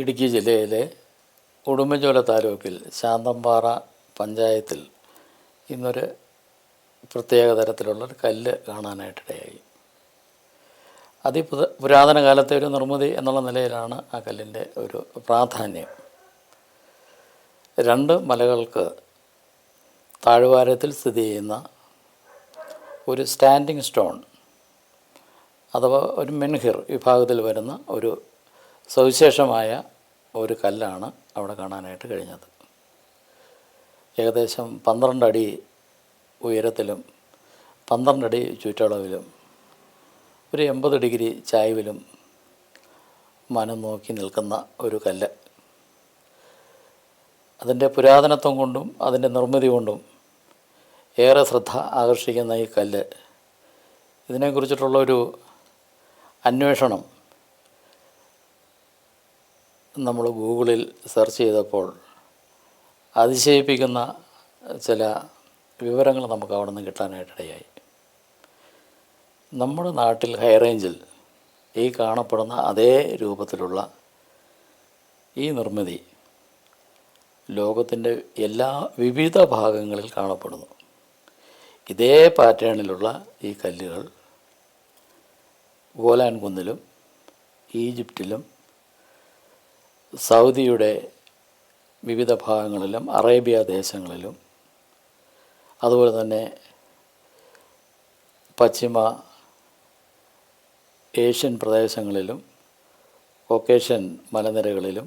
ഇടുക്കി ജില്ലയിലെ ഉടുമ്പൻചോല താലൂക്കിൽ ശാന്തമ്പാറ പഞ്ചായത്തിൽ ഇന്നൊരു പ്രത്യേക തരത്തിലുള്ളൊരു കല്ല് കാണാനായിട്ടിടയായി. അതിപുത പുരാതന കാലത്തെ ഒരു നിർമ്മിതി എന്നുള്ള നിലയിലാണ് ആ കല്ലിന്റെ ഒരു പ്രാധാന്യം. രണ്ട് മലകൾക്ക് താഴ്വാരത്തിൽ സ്ഥിതി ചെയ്യുന്ന ഒരു സ്റ്റാൻഡിങ് സ്റ്റോൺ അഥവാ ഒരു മെൻഹിർ വിഭാഗത്തിൽ വരുന്ന ഒരു സവിശേഷമായ ഒരു കല്ലാണ് അവിടെ കാണാനായിട്ട് കഴിഞ്ഞത്. ഏകദേശം പന്ത്രണ്ടടി ഉയരത്തിലും പന്ത്രണ്ടടി ചുറ്റളവിലും ഒരു എൺപത് ഡിഗ്രി ചായവിലും മനം നോക്കി നിൽക്കുന്ന ഒരു കല്ല്. അതിന്റെ പുരാതനത്വം കൊണ്ടും അതിന്റെ നിർമ്മിതി കൊണ്ടും ഏറെ ശ്രദ്ധ ആകർഷിക്കുന്ന ഈ കല്ല്. ഇതിനെക്കുറിച്ചിട്ടുള്ളൊരു അന്വേഷണം നമ്മൾ ഗൂഗിളിൽ സെർച്ച് ചെയ്തപ്പോൾ അതിശയിപ്പിക്കുന്ന ചില വിവരങ്ങൾ നമുക്ക് അവിടെ നിന്ന് കിട്ടാനായിട്ടിടയായി. നമ്മുടെ നാട്ടിൽ ഹൈ റേഞ്ചിൽ ഈ കാണപ്പെടുന്ന അതേ രൂപത്തിലുള്ള ഈ നിർമ്മിതി ലോകത്തിന്റെ എല്ലാ വിവിധ ഭാഗങ്ങളിൽ കാണപ്പെടുന്നു. ഇതേ പാറ്റേണിലുള്ള ഈ കല്ലുകൾ ഗോലാൻ കുന്നിലും ഈജിപ്തിലും സൗദിയുടെ വിവിധ ഭാഗങ്ങളിലും അറേബ്യ ദേശങ്ങളിലും അതുപോലെ തന്നെ പശ്ചിമ ഏഷ്യൻ പ്രദേശങ്ങളിലും ഒക്കേഷ്യൻ മലനിരകളിലും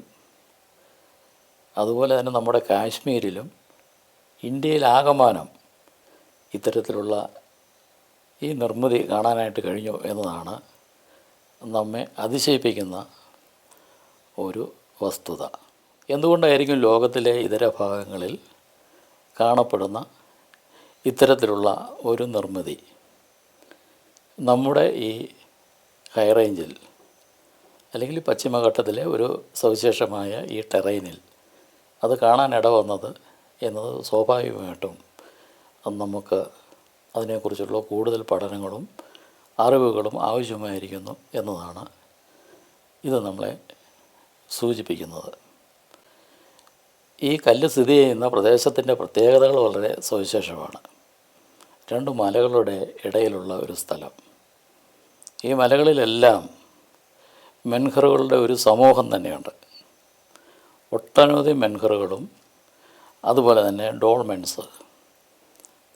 അതുപോലെ തന്നെ നമ്മുടെ കാശ്മീരിലും ഇന്ത്യയിലാകമാനം ഇത്തരത്തിലുള്ള ഈ നിർമ്മിതി കാണാനായിട്ട് കഴിഞ്ഞു എന്നതാണ് നമ്മെ അതിശയിപ്പിക്കുന്ന ഒരു വസ്തുത. എന്തുകൊണ്ടായിരിക്കും ലോകത്തിലെ ഇതര ഭാഗങ്ങളിൽ കാണപ്പെടുന്ന ഇത്തരത്തിലുള്ള ഒരു നിർമ്മിതി? നമ്മുടെ ഈ ഹൈ റേഞ്ചിൽ അല്ലെങ്കിൽ പശ്ചിമഘട്ടത്തിലെ ഒരു സവിശേഷമായ ഈ ടെറൈനിൽ അത് കാണാൻ ഇടവന്നത് എന്നത് സ്വാഭാവികമായിട്ടും നമുക്ക് അതിനെക്കുറിച്ചുള്ള കൂടുതൽ പഠനങ്ങളും അറിവുകളും ആവശ്യമായിരിക്കുന്നു എന്നതാണ് ഇത് നമ്മളെ സൂചിപ്പിക്കുന്നത്. ഈ കല്ല് സ്ഥിതി ചെയ്യുന്ന പ്രദേശത്തിന്റെ പ്രത്യേകതകൾ വളരെ സവിശേഷമാണ്. രണ്ട് മലകളുടെ ഇടയിലുള്ള ഒരു സ്ഥലം. ഈ മലകളിലെല്ലാം മെൻഹറുകളുടെ ഒരു സമൂഹം തന്നെയുണ്ട്. ഒട്ടനവധി മെൻഹറുകളും അതുപോലെ തന്നെ ഡോൾമെൻസ്.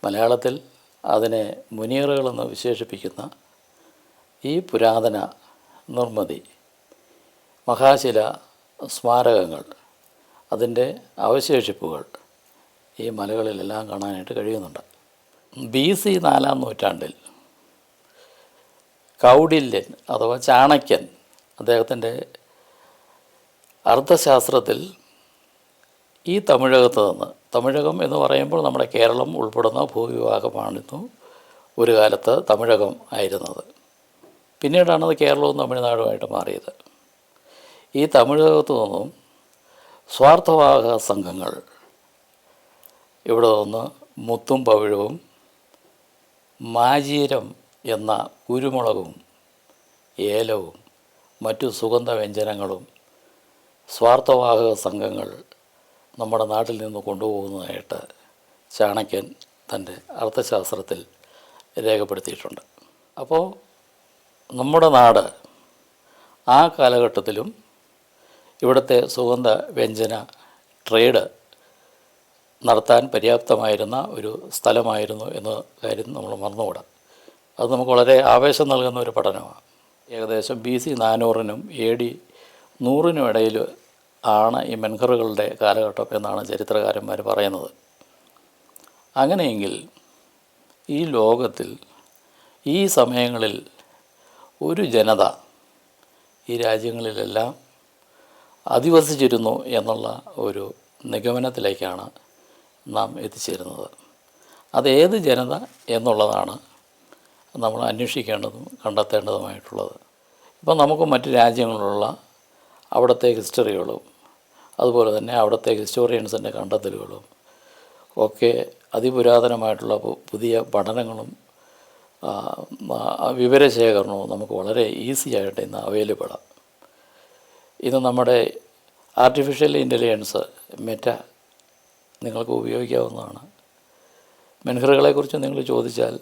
മലയാളത്തിൽ അതിനെ മുനിയറുകളെന്ന് വിശേഷിപ്പിക്കുന്ന ഈ പുരാതന നിർമ്മിതി മഹാശില സ്മാരകങ്ങൾ അതിന്റെ അവശേഷിപ്പുകൾ ഈ മലകളിലെല്ലാം കാണാനായിട്ട് കഴിയുന്നുണ്ട്. ബി സി നാലാം നൂറ്റാണ്ടിൽ കൗഡില്യൻ അഥവാ ചാണക്യൻ അദ്ദേഹത്തിന്റെ അർത്ഥശാസ്ത്രത്തിൽ ഈ തമിഴകത്ത് നിന്ന് തമിഴകം എന്ന് പറയുമ്പോൾ നമ്മുടെ കേരളം ഉൾപ്പെടുന്ന ഭൂവിഭാഗമാണിന്നു ഒരു കാലത്ത് തമിഴകം ആയിരുന്നത്. പിന്നീടാണ് അത് കേരളവും തമിഴ്നാടുമായിട്ട് മാറിയത്. ഈ തമിഴകത്തു നിന്നും സ്വാർത്ഥവാഹക സംഘങ്ങൾ. ഇവിടെ നിന്ന് മുത്തും പവിഴവും മാജീരം എന്ന കുരുമുളകും ഏലവും മറ്റു സുഗന്ധ വ്യഞ്ജനങ്ങളും സ്വാർത്ഥവാഹക സംഘങ്ങൾ നമ്മുടെ നാട്ടിൽ നിന്ന് കൊണ്ടുപോകുന്നതായിട്ട് ചാണക്യൻ തന്റെ അർത്ഥശാസ്ത്രത്തിൽ രേഖപ്പെടുത്തിയിട്ടുണ്ട്. അപ്പോൾ നമ്മുടെ നാട് ആ കാലഘട്ടത്തിലും ഇവിടുത്തെ സുഗന്ധ വ്യഞ്ജന ട്രേഡ് നടത്താൻ പര്യാപ്തമായിരുന്ന ഒരു സ്ഥലമായിരുന്നു എന്ന കാര്യം നമ്മൾ മറന്നുകൂടാ. അത് നമുക്ക് വളരെ ആവേശം നൽകുന്ന ഒരു പഠനമാണ്. ഏകദേശം ബി സി നാനൂറിനും എ ഡി നൂറിനും ഇടയിൽ ആണ് ഈ മെൻഹറുകളുടെ കാലഘട്ടം എന്നാണ് ചരിത്രകാരന്മാർ പറയുന്നത്. അങ്ങനെയെങ്കിൽ ഈ ലോകത്തിൽ ഈ സമയങ്ങളിൽ ഒരു ജനത ഈ രാജ്യങ്ങളിലെല്ലാം അധിവസിച്ചിരുന്നു എന്നുള്ള ഒരു നിഗമനത്തിലേക്കാണ് നാം എത്തിച്ചേരുന്നത്. അത് ഏത് ജനത എന്നുള്ളതാണ് നമ്മൾ അന്വേഷിക്കേണ്ടതും കണ്ടെത്തേണ്ടതുമായിട്ടുള്ളത്. ഇപ്പോൾ നമുക്ക് മറ്റ് രാജ്യങ്ങളിലുള്ള അവിടുത്തെ ഹിസ്റ്ററികളും അതുപോലെ തന്നെ അവിടുത്തെ ഹിസ്റ്റോറിയൻസിന്റെ കണ്ടെത്തലുകളും ഒക്കെ അതിപുരാതനമായിട്ടുള്ള പുതിയ പഠനങ്ങളും വിവരശേഖരണവും നമുക്ക് വളരെ ഈസി ആയിട്ട് ഇന്ന് അവൈലബിളാണ്. ഇന്ന് നമ്മുടെ ആർട്ടിഫിഷ്യൽ ഇന്റലിജൻസ് മെറ്റ നിങ്ങൾക്ക് ഉപയോഗിക്കാവുന്നതാണ്. മെൻഹറുകളെക്കുറിച്ച് നിങ്ങൾ ചോദിച്ചാൽ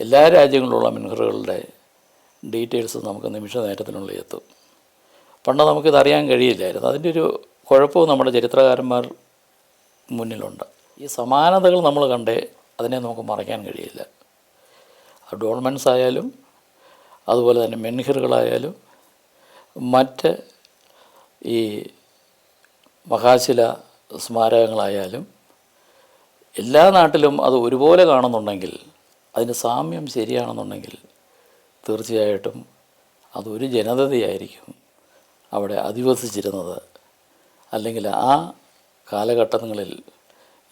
എല്ലാ രാജ്യങ്ങളിലുള്ള മെൻഹറുകളുടെ ഡീറ്റെയിൽസ് നമുക്ക് നിമിഷ നേരത്തിനുള്ളിൽ എത്തും. പണ്ട് നമുക്കിത് അറിയാൻ കഴിയില്ലായിരുന്നു. അതിന്റെ ഒരു കുഴപ്പവും നമ്മുടെ ചരിത്രകാരന്മാർ മുന്നിലുണ്ട്. ഈ സമാനതകൾ നമ്മൾ കണ്ടേ അതിനെ നമുക്ക് മറയ്ക്കാൻ കഴിയില്ല. ഡോൾമെൻസ് ആയാലും അതുപോലെ തന്നെ മെൻഹിറുകളായാലും മറ്റ് ഈ മഹാശില സ്മാരകങ്ങളായാലും എല്ലാ നാട്ടിലും അത് ഒരുപോലെ കാണുന്നുണ്ടെങ്കിൽ അതിന് സാമ്യം ശരിയാണെന്നുണ്ടെങ്കിൽ തീർച്ചയായിട്ടും അതൊരു ജനതയായിരിക്കും അവിടെ അധിവസിച്ചിരുന്നത്. അല്ലെങ്കിൽ ആ കാലഘട്ടങ്ങളിൽ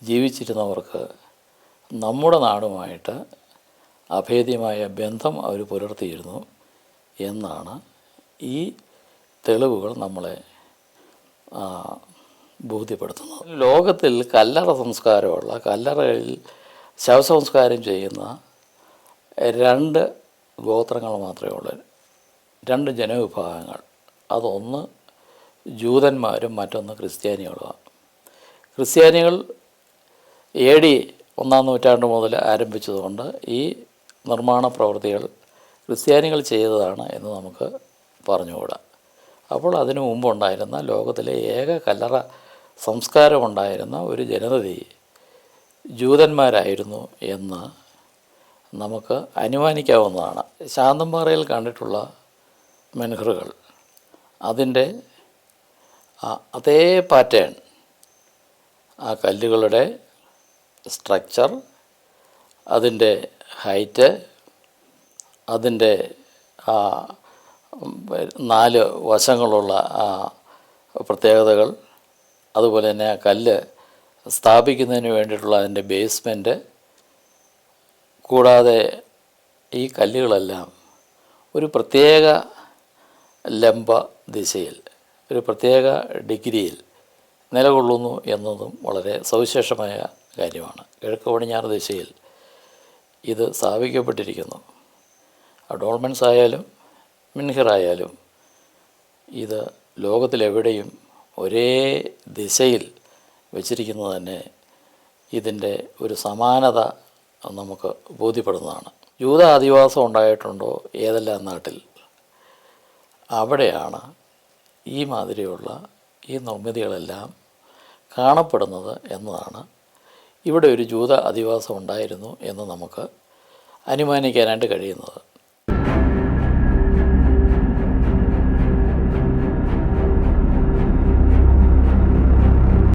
ജീവിച്ചിരുന്നവർക്ക് നമ്മുടെ നാടുമായിട്ട് അഭേദ്യമായ ബന്ധം അവർ പുലർത്തിയിരുന്നു എന്നാണ് ഈ തെളിവുകൾ നമ്മളെ ബോധ്യപ്പെടുത്തുന്നത് ലോകത്തിൽ കല്ലറ സംസ്കാരമുള്ള കല്ലറകളിൽ ശവസംസ്കാരം ചെയ്യുന്ന രണ്ട് ഗോത്രങ്ങൾ മാത്രമേ ഉള്ളൂ. രണ്ട് ജനവിഭാഗങ്ങൾ. അതൊന്ന് ജൂതന്മാരും മറ്റൊന്ന് ക്രിസ്ത്യാനികളുമാണ്. ക്രിസ്ത്യാനികൾ എ ഡി ഒന്നാം നൂറ്റാണ്ട് മുതൽ ആരംഭിച്ചതുകൊണ്ട് ഈ നിർമ്മാണ പ്രവൃത്തികൾ ക്രിസ്ത്യാനികൾ ചെയ്തതാണ് എന്ന് നമുക്ക് പറഞ്ഞുകൂടാ. അപ്പോൾ അതിനു മുമ്പുണ്ടായിരുന്ന ലോകത്തിലെ ഏക കല്ലറ സംസ്കാരമുണ്ടായിരുന്ന ഒരു ജനതയെ ജൂതന്മാരായിരുന്നു എന്ന് നമുക്ക് അനുമാനിക്കാവുന്നതാണ്. ശാന്തമ്പാറയിൽ കണ്ടിട്ടുള്ള മെൻഹറുകൾ. അതിന്റെ അതേ പാറ്റേൺ ആ കല്ലുകളുടെ സ്ട്രക്ചർ അതിന്റെ ഹൈറ്റ് അതിന്റെ നാല് വശങ്ങളുള്ള ആ പ്രത്യേകതകൾ. അതുപോലെ തന്നെ ആ കല്ല് സ്ഥാപിക്കുന്നതിന് വേണ്ടിയിട്ടുള്ള അതിന്റെ ബേസ്മെന്റ്. കൂടാതെ ഈ കല്ലുകളെല്ലാം ഒരു പ്രത്യേക ലംബ ദിശയിൽ ഒരു പ്രത്യേക ഡിഗ്രിയിൽ നിലകൊള്ളുന്നു എന്നതും വളരെ സവിശേഷമായ കാര്യമാണ്. കിഴക്ക് പടിഞ്ഞാറ് ദിശയിൽ ഇത് സ്ഥാപിക്കപ്പെട്ടിരിക്കുന്നു. ഡോൾമെൻസ് ആയാലും മിൻഹിറായാലും ഇത് ലോകത്തിലെവിടെയും ഒരേ ദിശയിൽ വെച്ചിരിക്കുന്നത് തന്നെ ഇതിന്റെ ഒരു സമാനത നമുക്ക് ബോധ്യപ്പെടുന്നതാണ്. യൂത ആദിവാസം ഉണ്ടായിട്ടുണ്ടോ ഏതെല്ലാം നാട്ടിൽ? അവിടെയാണ് ഈ മാതിരിയുള്ള ഈ നിർമ്മിതികളെല്ലാം കാണപ്പെടുന്നത് എന്നതാണ്. ഇവിടെ ഒരു ജൂത അധിവാസം ഉണ്ടായിരുന്നു എന്ന് നമുക്ക് അനുമാനിക്കാനായിട്ട് കഴിയുന്നത്.